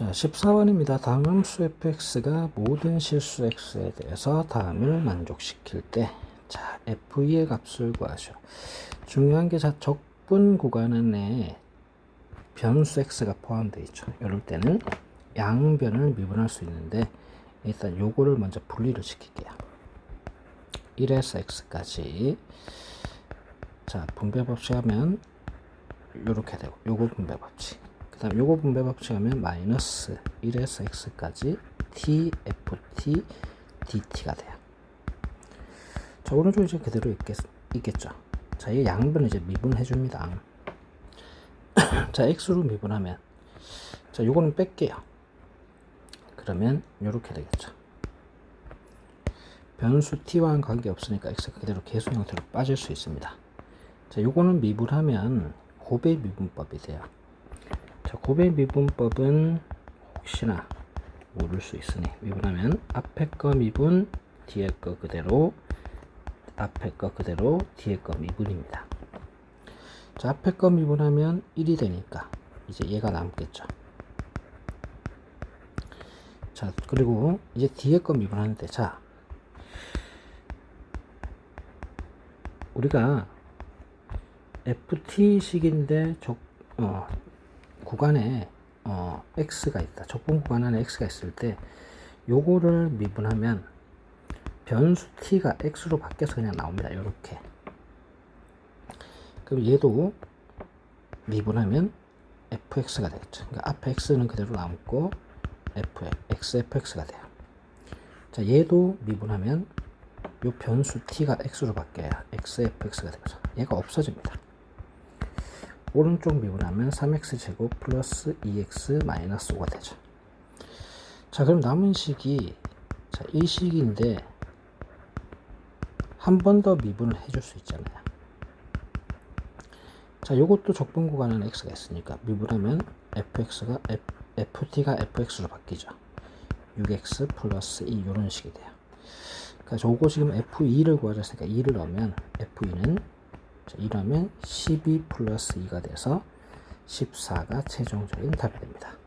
자, 14번입니다. 다음 수 fx가 모든 실수 x에 대해서 다음을 만족시킬 때, 자, f의 값을 구하셔. 중요한 게, 자, 적분 구간 안에 변수 x가 포함되어 있죠. 이럴 때는 양변을 미분할 수 있는데, 일단 요거를 먼저 분리를 시킬게요. 1에서 x까지. 자, 분배 법칙 하면, 요렇게 되고, 요거 분배 법칙. 그 다음 요거 분배 법칙 하면 마이너스 1에서 x까지 tft dt가 돼요. 자, 오른쪽 이제 그대로 있겠, 있겠죠. 자, 이 양변을 이제 미분해 줍니다. 자, x로 미분하면, 자, 요거는 뺄게요. 그러면 요렇게 되겠죠. 변수 t와는 관계 없으니까 x가 그대로 계수 형태로 빠질 수 있습니다. 자, 요거는 미분하면 고배 미분법이 돼요. 자, 고배 미분법은 혹시나 모를 수 있으니 미분하면 앞에 거 미분, 뒤에 거 그대로 앞에 거 그대로 뒤에 거 미분입니다. 자, 앞에 거 미분하면 1이 되니까 이제 얘가 남겠죠. 자, 그리고 이제 뒤에 거 미분하는데 자, 우리가 ft식인데 적, 어, 구간에 어, x가 있다. 적분 구간 안에 x가 있을 때 요거를 미분하면 변수 t가 x로 바뀌어서 그냥 나옵니다. 이렇게. 그럼 얘도 미분하면 fx가 되겠죠. 그러니까 앞에 x는 그대로 남고 f, xfx가 돼요. 자, 얘도 미분하면 요 변수 t가 x로 바뀌어야 xfx가 되죠. 얘가 없어집니다. 오른쪽 미분하면 3x제곱 플러스 2x 마이너스 5가 되죠. 자, 그럼 남은 식이, 자, 이 식인데, 한 번 더 미분을 해줄 수 있잖아요. 자, 요것도 적분 구간에는 x가 있으니까, 미분하면 fx가, f, ft가 fx로 바뀌죠. 6x 플러스 2, 요런 식이 돼요. 그러니까 요거 지금 f2를 구하자 했으니까 2를 넣으면, f2는 자, 이러면 12 플러스 2가 돼서 14가 최종적인 답이 됩니다.